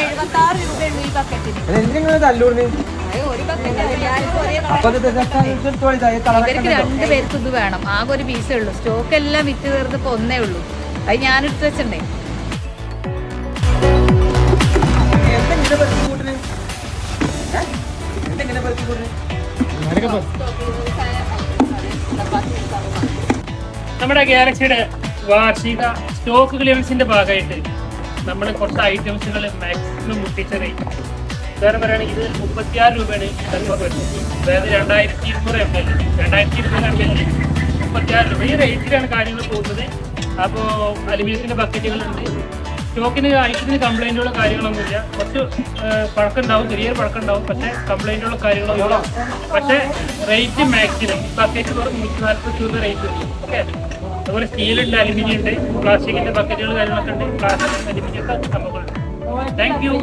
എഴുപത്തി ആറ് രൂപയുള്ളൂ ഈ ബക്കറ്റിന് എന്തിനാ തല്ലൂർന്ന് ഒരു ബക്കറ്റ് രണ്ട് പേർക്ക് ഇത് വേണം. ആകെ ഒരു പീസേ ഉള്ളൂ. സ്റ്റോക്ക് എല്ലാം വിറ്റ് തീർന്നപ്പോ ഒന്നേ ഉള്ളൂ. അത് ഞാൻ എടുത്ത് വെച്ചിട്ടുണ്ടേ. എന്തെങ്കിലും നമ്മുടെ ഗാലക്സിയുടെ വാർഷിക സ്റ്റോക്ക് ക്ലിയറൻസിന്റെ ഭാഗമായിട്ട് നമ്മൾ കുറച്ച് ഐറ്റംസുകൾ മാക്സിമം മുട്ടിച്ച റേറ്റ് വേറെ പറയുകയാണെങ്കിൽ ഇത് മുപ്പത്തിയാറ് രൂപയാണ് അതായത് രണ്ടായിരത്തി ഇരുന്നൂറ് എം എൽ രണ്ടായിരത്തി ഇരുന്നൂറ് എം എൽ മുപ്പത്തിയാറ് രൂപ. ഈ റേറ്റിലാണ് കാര്യങ്ങൾ പോകുന്നത്. അപ്പോൾ അലുമിനിയത്തിന്റെ ബക്കറ്റുകളുണ്ട് സ്റ്റോക്കിന് ഐറ്റത്തിന് കാര്യങ്ങളൊന്നും കാര്യങ്ങളൊന്നുമില്ല. കുറച്ച് ഏഹ്, ചെറിയ പഴക്കമുണ്ടാവും പക്ഷേ കംപ്ലൈന്റുകളോ കാര്യങ്ങളൊന്നും പക്ഷേ റേറ്റ് മാക്സിമം ബക്കറ്റ് വെറും നൂറ്റി നാൽപ്പത്തി രൂപ റേറ്റ് ഓക്കെ അതുപോലെ സ്റ്റീലുണ്ട് അലുമിനിയം ഉണ്ട് പ്ലാസ്റ്റിക്കിന്റെ ബക്കറ്റുകൾ കാര്യങ്ങളൊക്കെ ഉണ്ട്. പ്ലാസ്റ്റിക് അലുമിനിയം ഒക്കെ താങ്ക് യു